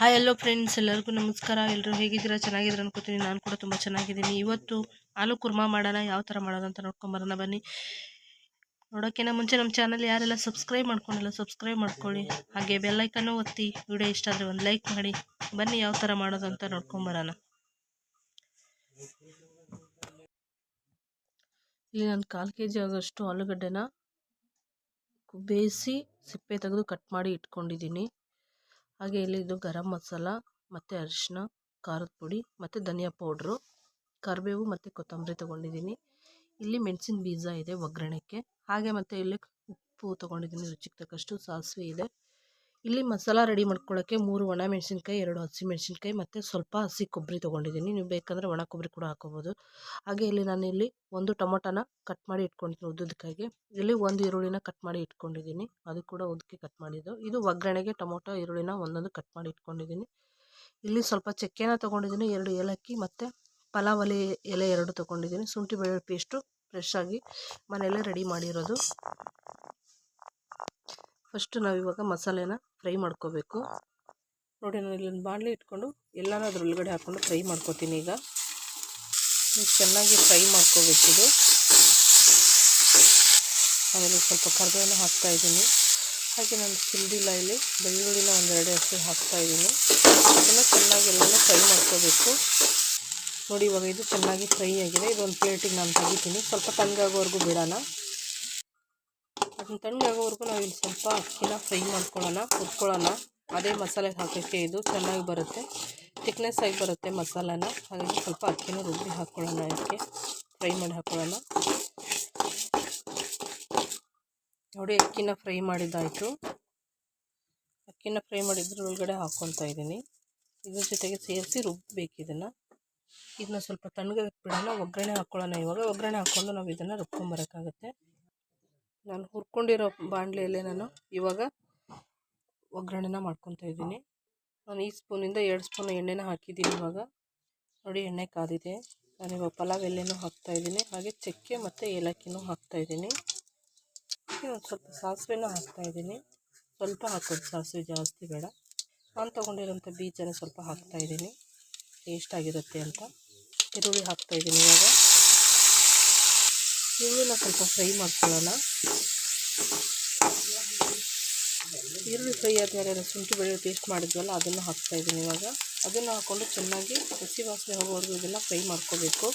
Hi ಎಲ್ಲೋ friends ಎಲ್ಲರಿಗೂ ನಮಸ್ಕಾರ. ಎಲ್ಲರೂ ಹೇಗಿದ್ದೀರಾ? ಚೆನ್ನಾಗಿದ್ದೀರಾ ಅನ್ಕೋತೀನಿ. ನಾನು ಕೂಡ ತುಂಬ ಚೆನ್ನಾಗಿದ್ದೀನಿ. ಇವತ್ತು ಆಲೂ ಕುರ್ಮಾ ಮಾಡೋಣ, ಯಾವ ಥರ ಮಾಡೋದು ಅಂತ ನೋಡ್ಕೊಂಬರೋಣ ಬನ್ನಿ. ನೋಡೋಕ್ಕಿಂತ ಮುಂಚೆ ನಮ್ಮ ಚಾನಲ್ ಯಾರೆಲ್ಲ ಸಬ್ಸ್ಕ್ರೈಬ್ ಮಾಡ್ಕೊಂಡಿಲ್ಲ ಸಬ್ಸ್ಕ್ರೈಬ್ ಮಾಡ್ಕೊಳ್ಳಿ. ಹಾಗೆ ಬೆಲ್ಲೈಕನ್ನು ಒತ್ತಿ ವಿಡಿಯೋ ಇಷ್ಟ ಆದರೆ ಒಂದು ಲೈಕ್ ಮಾಡಿ. ಬನ್ನಿ ಯಾವ ಥರ ಮಾಡೋದು ಅಂತ ನೋಡ್ಕೊಂಬರೋಣ ಇಲ್ಲಿ ನಾನು ಕಾಲು ಕೆ ಜಿ ಆಗೋಷ್ಟು ಆಲೂಗಡ್ಡೆನ ಬೇಯಿಸಿ ಸಿಪ್ಪೆ ತೆಗೆದು ಕಟ್ ಮಾಡಿ ಇಟ್ಕೊಂಡಿದ್ದೀನಿ. ಹಾಗೆ ಇಲ್ಲಿ ಇದು ಗರಂ ಮಸಾಲ, ಮತ್ತು ಅರಿಶಿನ ಖಾರದ ಪುಡಿ, ಮತ್ತು ಧನಿಯಾ ಪೌಡ್ರು, ಕರಿಬೇವು ಮತ್ತು ಕೊತ್ತಂಬರಿ ತೊಗೊಂಡಿದ್ದೀನಿ. ಇಲ್ಲಿ ಮೆಣಸಿನ ಬೀಜ ಇದೆ ಒಗ್ಗರಣೆಗೆ. ಹಾಗೆ ಮತ್ತೆ ಇಲ್ಲಿ ಉಪ್ಪು ತೊಗೊಂಡಿದ್ದೀನಿ, ರುಚಿಗೆ ತಕ್ಕಷ್ಟು ಸಾಸಿವೆ ಇದೆ. ಇಲ್ಲಿ ಮಸಾಲ ರೆಡಿ ಮಾಡ್ಕೊಳ್ಳೋಕ್ಕೆ ಮೂರು ಒಣ ಮೆಣಸಿನ್ಕಾಯಿ, ಎರಡು ಹಸಿ ಮೆಣಸಿನ್ಕಾಯಿ ಮತ್ತು ಸ್ವಲ್ಪ ಹಸಿ ಕೊಬ್ಬರಿ ತೊಗೊಂಡಿದ್ದೀನಿ. ನೀವು ಬೇಕಂದರೆ ಒಣ ಕೊಬ್ಬರಿ ಕೂಡ ಹಾಕೋಬೋದು. ಹಾಗೆ ಇಲ್ಲಿ ನಾನು ಇಲ್ಲಿ ಒಂದು ಟೊಮೊಟೊನ ಕಟ್ ಮಾಡಿ ಇಟ್ಕೊಂಡಿದ್ದೀನಿ ಉದ್ದುದಕ್ಕಾಗಿ ಇಲ್ಲಿ ಒಂದು ಈರುಳ್ಳಿನ ಕಟ್ ಮಾಡಿ ಇಟ್ಕೊಂಡಿದ್ದೀನಿ. ಅದು ಕೂಡ ಉದ್ದಕ್ಕೆ ಕಟ್ ಮಾಡಿದ್ದು. ಇದು ಒಗ್ಗರಣೆಗೆ ಟೊಮೊಟೊ, ಈರುಳ್ಳಿನ ಒಂದೊಂದು ಕಟ್ ಮಾಡಿ ಇಟ್ಕೊಂಡಿದ್ದೀನಿ. ಇಲ್ಲಿ ಸ್ವಲ್ಪ ಚಕ್ಕೆನ ತೊಗೊಂಡಿದ್ದೀನಿ, ಎರಡು ಏಲಕ್ಕಿ ಮತ್ತು ಪಲಾವ್ ಎಲೆ ಎಲೆ ಎರಡು ತೊಗೊಂಡಿದ್ದೀನಿ. ಶುಂಠಿ ಬೆಳ್ಳುಳ್ಳಿ ಪೇಸ್ಟು ಫ್ರೆಶ್ ಆಗಿ ಮನೆಯಲ್ಲೇ ರೆಡಿ ಮಾಡಿರೋದು. ಫಸ್ಟು ನಾವು ಇವಾಗ ಮಸಾಲೆನ ಫ್ರೈ ಮಾಡ್ಕೋಬೇಕು. ನೋಡಿ ನಾನು ಇಲ್ಲೊಂದು ಬಾಣಲೆ ಇಟ್ಕೊಂಡು ಎಲ್ಲನೂ ಒಳಗಡೆ ಹಾಕ್ಕೊಂಡು ಫ್ರೈ ಮಾಡ್ಕೋತೀನಿ ಈಗ. ಚೆನ್ನಾಗಿ ಫ್ರೈ ಮಾಡ್ಕೋಬೇಕಿದು ಆಮೇಲೆ ಸ್ವಲ್ಪ ಕರ್ಬೇನ ಹಾಕ್ತಾ ಇದ್ದೀನಿ. ಹಾಗೆ ನಾನು ಚಿಲ್ದಿಲ್ಲ ಇಲ್ಲಿ ಬೆಳ್ಳುಳ್ಳಿನ ಒಂದೆರಡು ಹಸಿ ಹಾಕ್ತಾಯಿದ್ದೀನಿ ಅದನ್ನು ಚೆನ್ನಾಗಿ ಎಲ್ಲನೂ ಫ್ರೈ ಮಾಡ್ಕೋಬೇಕು. ನೋಡಿ ಇವಾಗ ಇದು ಚೆನ್ನಾಗಿ ಫ್ರೈ ಆಗಿದೆ. ಇದೊಂದು ಪ್ಲೇಟಿಗೆ ನಾನು ತೆಗಿತೀನಿ. ಸ್ವಲ್ಪ ತಣ್ಣಗಾಗೋವರೆಗೂ ಬಿಡೋಣ. ಅದನ್ನ ತಣ್ಣಗಾಗೋವರೆಗೂ ನಾವು ಇಲ್ಲಿ ಸ್ವಲ್ಪ ಅಕ್ಕಿನ ಫ್ರೈ ಮಾಡ್ಕೊಳ್ಳೋಣ ಕುದ್ಕೊಳ್ಳೋಣ ಅದೇ ಮಸಾಲೆ ಹಾಕೋಕ್ಕೆ ಇದು ಚೆನ್ನಾಗಿ ಬರುತ್ತೆ. ತಿಕ್ನೆಸ್ ಆಗಿ ಬರುತ್ತೆ ಮಸಾಲಾನ. ಹಾಗಾಗಿ ಸ್ವಲ್ಪ ಅಕ್ಕಿನ ರುಬ್ಬಿ ಹಾಕ್ಕೊಳ್ಳೋಣ ಇದಕ್ಕೆ. ಫ್ರೈ ಮಾಡಿ ಹಾಕ್ಕೊಳ್ಳೋಣ ನೋಡಿ, ಅಕ್ಕಿನ ಫ್ರೈ ಮಾಡಿದ್ದಾಯಿತು. ಅಕ್ಕಿನ ಫ್ರೈ ಮಾಡಿದ್ರ ಒಳಗಡೆ ಹಾಕ್ಕೊತಾ ಇದ್ದೀನಿ. ಇದ್ರ ಜೊತೆಗೆ ಸೇರಿಸಿ ರುಬ್ಬಬೇಕು ಇದನ್ನು. ಇದನ್ನ ಸ್ವಲ್ಪ ತಣ್ಣಗೆ ಬಿಡೋಣ ಒಗ್ಗರಣೆ ಹಾಕ್ಕೊಳ್ಳೋಣ ಇವಾಗ. ಒಗ್ಗರಣೆ ಹಾಕ್ಕೊಂಡು ನಾವು ಇದನ್ನು ರುಬ್ಕೊಂಬರೋಕ್ಕಾಗುತ್ತೆ ನಾನು ಹುರ್ಕೊಂಡಿರೋ ಬಾಣಲೆಯಲ್ಲೇ ನಾನು ಇವಾಗ ಒಗ್ಗರಣೆನ ಮಾಡ್ಕೊತಾ ಇದ್ದೀನಿ. ನಾನು ಈ ಸ್ಪೂನಿಂದ ಎರಡು ಸ್ಪೂನ್ ಎಣ್ಣೆನ ಹಾಕಿದ್ದೀನಿ ಇವಾಗ. ನೋಡಿ ಎಣ್ಣೆ ಕಾದಿದೆ. ನಾನು ಇವಾಗ ಪಲಾವ್ ಎಲ್ಲನೂ ಹಾಕ್ತಾ ಇದ್ದೀನಿ. ಹಾಗೆ ಚಕ್ಕೆ ಮತ್ತು ಏಲಕ್ಕಿನೂ ಹಾಕ್ತಾಯಿದ್ದೀನಿ ಒಂದು ಸ್ವಲ್ಪ ಸಾಸಿವೆನೂ ಹಾಕ್ತಾಯಿದ್ದೀನಿ ಸ್ವಲ್ಪ ಹಾಕೋದು ಸಾಸಿವೆ ಜಾಸ್ತಿ ಬೇಡ. ನಾನು ತೊಗೊಂಡಿರೋಂಥ ಬೀಜನ ಸ್ವಲ್ಪ ಹಾಕ್ತಿದೀನಿ ಟೇಸ್ಟ್ ಆಗಿರುತ್ತೆ ಅಂತ. ಈರುಳ್ಳಿ ಹಾಕ್ತಾಯಿದ್ದೀನಿ ಇವಾಗ. ಈರುಳ್ಳಿನ ಸ್ವಲ್ಪ ಫ್ರೈ ಮಾಡ್ಕೊಳ್ಳೋಣ. ಈರುಳ್ಳಿ ಫ್ರೈ ಆದಮೇಲೆ ಶುಂಠಿ ಬೆಳ್ಳುಳ್ಳಿ ಪೇಸ್ಟ್ ಮಾಡಿದ್ವಲ್ಲ, ಅದನ್ನು ಹಾಕ್ತಾಯಿದ್ದೀನಿ ಇವಾಗ. ಅದನ್ನು ಹಾಕ್ಕೊಂಡು ಚೆನ್ನಾಗಿ ಹಸಿ ವಾಸನೆ ಹೋಗೋವರೆಗೂ ಇದನ್ನು ಫ್ರೈ ಮಾಡ್ಕೋಬೇಕು.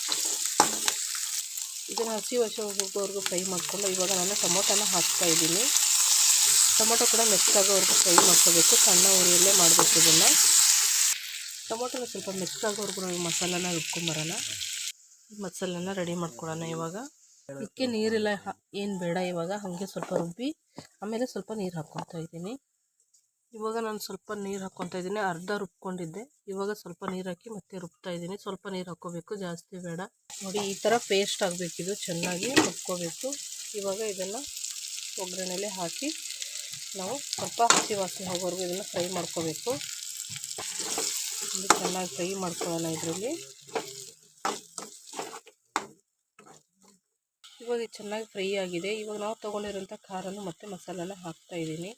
ಇದನ್ನು ಹಸಿ ವಾಸನೆ ಹೋಗೋವರೆಗೂ ಫ್ರೈ ಮಾಡಿಕೊಂಡು ಇವಾಗ ನಾನು ಟೊಮೊಟೊನ ಹಾಕ್ತಾಯಿದ್ದೀನಿ ಟೊಮೊಟೊ ಕೂಡ ಮೆತ್ತಗಾಗೋವರೆಗೂ ಫ್ರೈ ಮಾಡ್ಕೋಬೇಕು. ಸಣ್ಣ ಉರಿಯಲ್ಲೇ ಮಾಡಬೇಕು ಇದನ್ನು. ಟೊಮೊಟೊನ ಸ್ವಲ್ಪ ಮೆತ್ತಗಾಗೋವರೆಗೂ ನಾವು ಮಸಾಲಾನ ರುಬ್ಕೊಂಬರೋಣ. ಮಸಾಲನ ರೆಡಿ ಮಾಡ್ಕೊಳ್ಳೋಣ ಇವಾಗ. ಇದಕ್ಕೆ ನೀರೆಲ್ಲ ಏನು ಬೇಡ ಇವಾಗ, ಹಾಗೆ ಸ್ವಲ್ಪ ರುಬ್ಬಿ, ಆಮೇಲೆ ಸ್ವಲ್ಪ ನೀರು ಹಾಕ್ಕೊತಾ ಇದ್ದೀನಿ. ಇವಾಗ ನಾನು ಸ್ವಲ್ಪ ನೀರು ಹಾಕ್ಕೊತಾ ಇದ್ದೀನಿ, ಅರ್ಧ ರುಬ್ಕೊಂಡಿದ್ದೆ. ಇವಾಗ ಸ್ವಲ್ಪ ನೀರು ಹಾಕಿ ಮತ್ತೆ ರುಬ್ತಾ ಇದ್ದೀನಿ. ಸ್ವಲ್ಪ ನೀರು ಹಾಕ್ಕೋಬೇಕು ಜಾಸ್ತಿ ಬೇಡ. ನೋಡಿ, ಈ ಥರ ಪೇಸ್ಟ್ ಆಗಬೇಕಿದು ಚೆನ್ನಾಗಿ ರುಬ್ಕೋಬೇಕು. ಇವಾಗ ಇದನ್ನು ಒಗ್ಗರಣೆಲೆ ಹಾಕಿ, ನಾವು ಸ್ವಲ್ಪ ಹಸಿ ವಾಸಿ ಹೋಗೋವರೆಗೂ ಇದನ್ನು ಫ್ರೈ ಮಾಡ್ಕೋಬೇಕು. ಚೆನ್ನಾಗಿ ಫ್ರೈ ಮಾಡ್ಕೊಳ್ಳೋಣ ಇದರಲ್ಲಿ. ಇವಾಗ ಚೆನ್ನಾಗಿ ಫ್ರೈ ಆಗಿದೆ. ಇವಾಗ ನಾವು ತೊಗೊಂಡಿರೋಂಥ ಖಾರನು ಮತ್ತು ಮಸಾಲೆನ ಹಾಕ್ತಾ ಇದ್ದೀನಿ.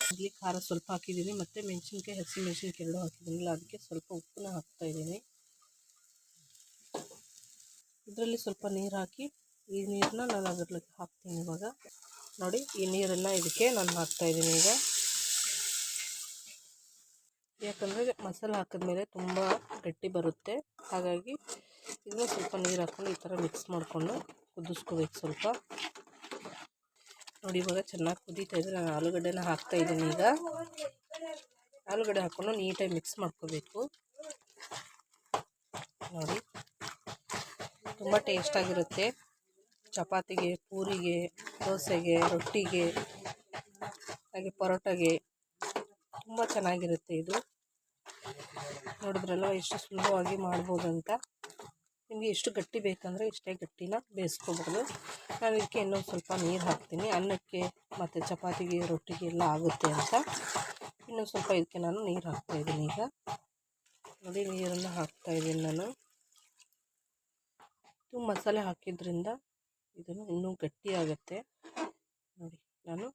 ಇಲ್ಲಿ ಖಾರ ಸ್ವಲ್ಪ ಹಾಕಿದ್ದೀನಿ. ಮತ್ತು ಮೆಣಸಿನ್ಕಾಯಿ, ಹಸಿ ಮೆಣಸಿನ್ಕಾಯಿ ಎರಡು ಹಾಕಿದ್ದೀನಲ್ಲ, ಅದಕ್ಕೆ ಸ್ವಲ್ಪ ಉಪ್ಪನ್ನ ಹಾಕ್ತಾ ಇದ್ದೀನಿ. ಇದರಲ್ಲಿ ಸ್ವಲ್ಪ ನೀರು ಹಾಕಿ, ಈ ನೀರನ್ನ ನಾನು ಅದರಲ್ಲಿ ಹಾಕ್ತೀನಿ ಇವಾಗ. ನೋಡಿ, ಈ ನೀರನ್ನು ಇದಕ್ಕೆ ನಾನು ಹಾಕ್ತಾಯಿದ್ದೀನಿ ಈಗ. ಯಾಕಂದರೆ ಮಸಾಲೆ ಹಾಕಿದ್ಮೇಲೆ ತುಂಬ ಗಟ್ಟಿ ಬರುತ್ತೆ. ಹಾಗಾಗಿ ಇದನ್ನು ಸ್ವಲ್ಪ ನೀರು ಹಾಕ್ಕೊಂಡು ಈ ಥರ ಮಿಕ್ಸ್ ಮಾಡಿಕೊಂಡು ಕುದಿಸ್ಕೋಬೇಕು ಸ್ವಲ್ಪ. ನೋಡಿ ಇವಾಗ ಚೆನ್ನಾಗಿ ಕುದೀತಾ ಇದೆ. ನಾನು ಆಲೂಗಡ್ಡೆನ ಹಾಕ್ತಾಯಿದ್ದೀನಿ ಈಗ. ಆಲೂಗಡ್ಡೆ ಹಾಕ್ಕೊಂಡು ನೀಟಾಗಿ ಮಿಕ್ಸ್ ಮಾಡ್ಕೋಬೇಕು. ನೋಡಿ. ತುಂಬ ಟೇಸ್ಟಾಗಿರುತ್ತೆ ಚಪಾತಿಗೆ, ಪೂರಿಗೆ, ದೋಸೆಗೆ, ರೊಟ್ಟಿಗೆ, ಹಾಗೆ ಪರೋಟಾಗೆ ತುಂಬ ಚೆನ್ನಾಗಿರುತ್ತೆ ಇದು. ನೋಡಿದ್ರಲ್ಲ ಎಷ್ಟು ಸುಲಭವಾಗಿ ಮಾಡ್ಬೋದಂತ. ನಿಮಗೆ ಎಷ್ಟು ಗಟ್ಟಿ ಬೇಕಂದರೆ ಇಷ್ಟೇ ಗಟ್ಟಿನ ಬೇಯಿಸ್ಕೊಬೋದು. ನಾನು ಇದಕ್ಕೆ ಇನ್ನೊಂದು ಸ್ವಲ್ಪ ನೀರು ಹಾಕ್ತೀನಿ. ಅನ್ನಕ್ಕೆ ಮತ್ತು ಚಪಾತಿಗೆ, ರೊಟ್ಟಿಗೆ ಎಲ್ಲ ಆಗುತ್ತೆ ಅಂತ. ಇನ್ನೊಂದು ಸ್ವಲ್ಪ ಇದಕ್ಕೆ ನಾನು ನೀರು ಹಾಕ್ತಾಯಿದ್ದೀನಿ ಈಗ. ನೋಡಿ, ನೀರನ್ನು ಹಾಕ್ತಾಯಿದ್ದೀನಿ ನಾನು. ಇದು ಮಸಾಲೆ ಹಾಕಿದ್ರಿಂದ ಇದನ್ನು ಇನ್ನೂ ಗಟ್ಟಿ ನೋಡಿ, ನಾನು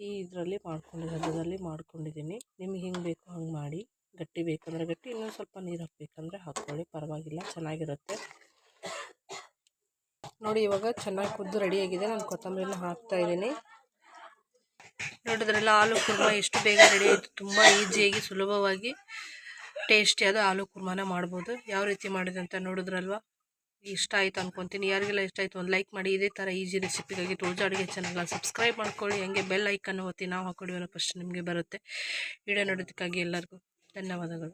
ಈ ಇದರಲ್ಲಿ ಮಾಡ್ಕೊಂಡಿದ್ದೀನಿ ಅದರಲ್ಲಿ ಮಾಡ್ಕೊಂಡಿದ್ದೀನಿ. ನಿಮ್ಗೆ ಹೆಂಗೆ ಬೇಕೋ ಹಂಗೆ ಮಾಡಿ. ಗಟ್ಟಿ ಬೇಕಂದರೆ ಗಟ್ಟಿ ಇನ್ನೊಂದು ಸ್ವಲ್ಪ ನೀರು ಹಾಕಬೇಕಂದ್ರೆ ಹಾಕ್ಕೊಳ್ಳಿ, ಪರವಾಗಿಲ್ಲ, ಚೆನ್ನಾಗಿರುತ್ತೆ. ನೋಡಿ, ಇವಾಗ ಚೆನ್ನಾಗಿ ಕುದ್ದು ರೆಡಿಯಾಗಿದೆ ನಾನು ಕೊತ್ತಂಬರಿನ ಹಾಕ್ತಾ ಇದ್ದೀನಿ. ನೋಡಿದ್ರಲ್ಲ, ಆಲೂ ಕುರ್ಮಾ ಎಷ್ಟು ಬೇಗ ರೆಡಿ ಆಯಿತು. ತುಂಬ ಈಸಿಯಾಗಿ, ಸುಲಭವಾಗಿ ಟೇಸ್ಟಿಯಾದ ಆಲೂ ಕುರ್ಮಾನ ಮಾಡ್ಬೋದು. ಯಾವ ರೀತಿ ಮಾಡಿದೆ ಅಂತ ನೋಡಿದ್ರಲ್ವಾ? ಇಷ್ಟ ಆಯಿತು ಅನ್ಕೊತೀನಿ. ಯಾರಿಗೆಲ್ಲ ಇಷ್ಟ ಆಯಿತು ಒಂದು ಲೈಕ್ ಮಾಡಿ. ಇದೇ ಥರ ಈಸಿ ರೆಸಿಪಿಗಾಗಿ ತುಳಜಾ ಅಡುಗೆ ಚಾನಲ್ನ ಸಬ್ಸ್ಕ್ರೈಬ್ ಮಾಡ್ಕೊಳ್ಳಿ. ಹಂಗೆ ಬೆಲ್ ಐಕನ್ ಒತ್ತಿ ನಾವು ಹಾಕೊಡಿವಲ್ಲ ಫಸ್ಟ್ ನಿಮಗೆ ಬರುತ್ತೆ. ವಿಡಿಯೋ ನೋಡೋದಕ್ಕಾಗಿ ಎಲ್ಲರಿಗೂ ಧನ್ಯವಾದಗಳು